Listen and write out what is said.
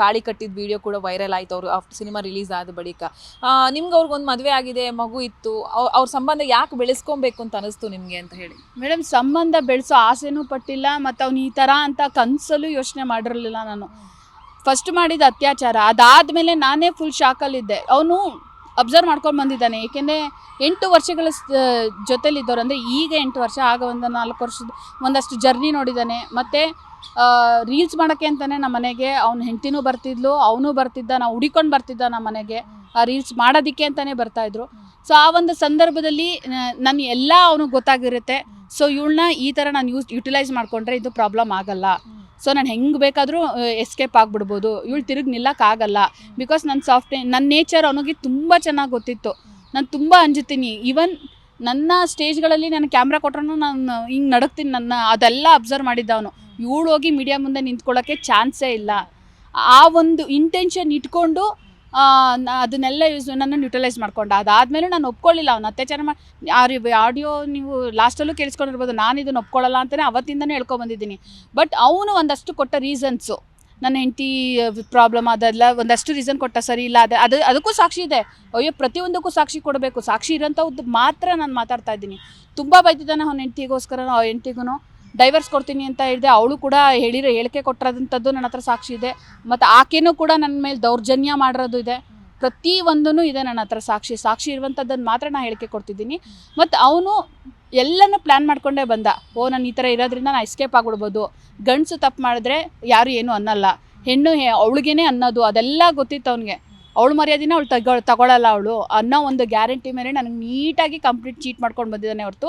ತಾಳಿ ಕಟ್ಟಿದ ವಿಡಿಯೋ ಕೂಡ ವೈರಲ್ ಆಯ್ತು. ಅವರು ಆಫ್ಟರ್ ಸಿನಿಮಾ ರಿಲೀಸ್ ಆದ ಬಳಿಕ. ನಿಮ್ಗೆ ಅವ್ರಿಗೊಂದು ಮದುವೆ ಆಗಿದೆ ಮಗು ಇತ್ತು. ಅವ್ರ ಅವ್ರ ಸಂಬಂಧ ಯಾಕೆ ಬೆಳೆಸ್ಕೊಬೇಕು ಅಂತ ಅನಿಸ್ತು ನಿಮಗೆ ಅಂತ ಹೇಳಿ? ಮೇಡಮ್ ಸಂಬಂಧ ಬೆಳೆಸೋ ಆಸೆನೂ ಪಟ್ಟಿಲ್ಲ ಮತ್ತು ಅವ್ನು ಈ ಥರ ಅಂತ ಕನಸಲ್ಲೂ ಯೋಚನೆ ಮಾಡಿರಲಿಲ್ಲ ನಾನು. ಫಸ್ಟ್ ಮಾಡಿದ ಅತ್ಯಾಚಾರ. ಅದಾದಮೇಲೆ ನಾನೇ ಫುಲ್ ಶಾಕಲ್ಲಿದ್ದೆ ಅವನು ಅಬ್ಸರ್ವ್ ಮಾಡ್ಕೊಂಡು ಬಂದಿದ್ದಾನೆ. ಏಕೆಂದರೆ ಎಂಟು ವರ್ಷಗಳ ಜೊತೆಲಿದ್ದವ್ರು ಅಂದರೆ ಈಗ ಎಂಟು ವರ್ಷ, ಆಗ ಒಂದು ನಾಲ್ಕು ವರ್ಷದ ಒಂದಷ್ಟು ಜರ್ನಿ ನೋಡಿದ್ದಾನೆ. ಮತ್ತು ರೀಲ್ಸ್ ಮಾಡೋಕ್ಕೆ ಅಂತಲೇ ನಮ್ಮ ಮನೆಗೆ ಅವ್ನ ಹೆಂಡತಿನೂ ಬರ್ತಿದ್ಲು, ಅವನು ಬರ್ತಿದ್ದ, ನಾವು ಹುಡಿಕೊಂಡು ಬರ್ತಿದ್ದ ನಮ್ಮ ಮನೆಗೆ. ಆ ರೀಲ್ಸ್ ಮಾಡೋದಕ್ಕೆ ಅಂತಲೇ ಬರ್ತಾಯಿದ್ರು ಸೊ ಆ ಒಂದು ಸಂದರ್ಭದಲ್ಲಿ ನನ್ನ ಎಲ್ಲ ಅವನಿಗೆ ಗೊತ್ತಾಗಿರುತ್ತೆ. ಸೊ ಇವಳನ್ನ ಈ ಥರ ನಾನು ಯೂಸ್ ಯುಟಿಲೈಸ್ ಮಾಡಿಕೊಂಡ್ರೆ ಇದು ಪ್ರಾಬ್ಲಮ್ ಆಗಲ್ಲ. ಸೊ ನಾನು ಹೆಂಗೆ ಬೇಕಾದರೂ ಎಸ್ಕೇಪ್ ಆಗಿಬಿಡ್ಬೋದು. ಇವಳು ತಿರುಗಿ ನಿಲ್ಲಕ್ಕಾಗಲ್ಲ. ಬಿಕಾಸ್ ನನ್ನ ಸಾಫ್ಟ್ ನನ್ನ ನೇಚರ್ ಅವನಿಗೆ ತುಂಬ ಚೆನ್ನಾಗಿ ಗೊತ್ತಿತ್ತು. ನಾನು ತುಂಬ ಅಂಜುತ್ತೀನಿ. ಈವನ್ ನನ್ನ ಸ್ಟೇಜ್ಗಳಲ್ಲಿ ನಾನು ಕ್ಯಾಮ್ರಾ ಕೊಟ್ರೂ ನಾನು ಹಿಂಗೆ ನಡಕ್ತೀನಿ ನನ್ನ, ಅದೆಲ್ಲ ಅಬ್ಸರ್ವ್ ಮಾಡಿದ್ದ ಅವನು ಇವಳು ಹೋಗಿ ಮೀಡಿಯಾ ಮುಂದೆ ನಿಂತ್ಕೊಳ್ಳೋಕ್ಕೆ ಚಾನ್ಸೇ ಇಲ್ಲ. ಆ ಒಂದು ಇಂಟೆನ್ಷನ್ ಇಟ್ಕೊಂಡು ಅದನ್ನೆಲ್ಲ ಯೂಸ್ ನನ್ನನ್ನು ಯುಟಿಲೈಸ್ ಮಾಡ್ಕೊಂಡು. ಅದಾದಮೇಲೆ ನಾನು ಒಪ್ಕೊಳ್ಳಿಲ್ಲ. ಅವ್ನು ಅತ್ಯಾಚಾರ ಮಾಡಿ ಆಡಿಯೋ ನೀವು ಲಾಸ್ಟಲ್ಲೂ ಕೇಳಿಸ್ಕೊಂಡಿರ್ಬೋದು. ನಾನು ಇದನ್ನು ಒಪ್ಕೊಳ್ಳಲ್ಲ ಅಂತಲೇ ಅವತ್ತಿಂದನೇ ಹೇಳ್ಕೊಬಂದಿದ್ದೀನಿ. ಬಟ್ ಅವನು ಒಂದಷ್ಟು ಕೊಟ್ಟ ರೀಸನ್ಸು ನನ್ನ ಹೆಂಡತಿ ಪ್ರಾಬ್ಲಮ್ ಅದೆಲ್ಲ ಒಂದಷ್ಟು ರೀಸನ್ ಕೊಟ್ಟ ಸರಿ ಇಲ್ಲ. ಅದು ಅದು, ಅದಕ್ಕೂ ಸಾಕ್ಷಿ ಇದೆ. ಅಯ್ಯೋ, ಪ್ರತಿಯೊಂದಕ್ಕೂ ಸಾಕ್ಷಿ ಕೊಡಬೇಕು. ಸಾಕ್ಷಿ ಇರೋಂಥದ್ದು ಮಾತ್ರ ನಾನು ಮಾತಾಡ್ತಾ ಇದ್ದೀನಿ. ತುಂಬ ಬೈತಿದ್ದಾನೆ ಅವನ ಹೆಂಡತಿಗೋಸ್ಕರ ಆ ಹೆಂಡ್ತಿಗೂ ಡೈವರ್ಸ್ ಕೊಡ್ತೀನಿ ಅಂತ ಹೇಳಿದೆ, ಅವಳು ಕೂಡ ಹೇಳಿರೋ ಹೇಳಿಕೆ ಕೊಟ್ಟಿರೋದಂಥದ್ದು ನನ್ನ ಹತ್ರ ಸಾಕ್ಷಿ ಇದೆ. ಮತ್ತು ಆಕೆನೂ ಕೂಡ ನನ್ನ ಮೇಲೆ ದೌರ್ಜನ್ಯ ಮಾಡಿರೋದು ಇದೆ. ಪ್ರತಿ ಒಂದೂ ಇದೆ ನನ್ನ ಹತ್ರ ಸಾಕ್ಷಿ. ಸಾಕ್ಷಿ ಇರುವಂಥದ್ದನ್ನು ಮಾತ್ರ ನಾನು ಹೇಳಿಕೆ ಕೊಡ್ತಿದ್ದೀನಿ. ಮತ್ತು ಅವನು ಎಲ್ಲನೂ ಪ್ಲ್ಯಾನ್ ಮಾಡಿಕೊಂಡೇ ಬಂದ. ಓ, ನಾನು ಈ ಥರ ಇರೋದ್ರಿಂದ ನಾನು ಎಸ್ಕೇಪ್ ಆಗಿಬಿಡ್ಬೋದು. ಗಂಡಸು ತಪ್ಪು ಮಾಡಿದ್ರೆ ಯಾರು ಏನೂ ಅನ್ನಲ್ಲ. ಹೆಣ್ಣು ಅವಳಿಗೇನೆ ಅನ್ನೋದು, ಅದೆಲ್ಲ ಗೊತ್ತಿತ್ತು ಅವನಿಗೆ. ಅವಳು ಮರ್ಯಾದಿನ ಅವಳು ತಗೊಳ್ ತಗೊಳ್ಳಲ್ಲ ಅವಳು ಅನ್ನೋ ಒಂದು ಗ್ಯಾರಂಟಿ ಮೇಲೆ ನನಗೆ ನೀಟಾಗಿ ಕಂಪ್ಲೀಟ್ ಚೀಟ್ ಮಾಡ್ಕೊಂಡು ಬಂದಿದ್ದಾನೆ ಹೊರತು.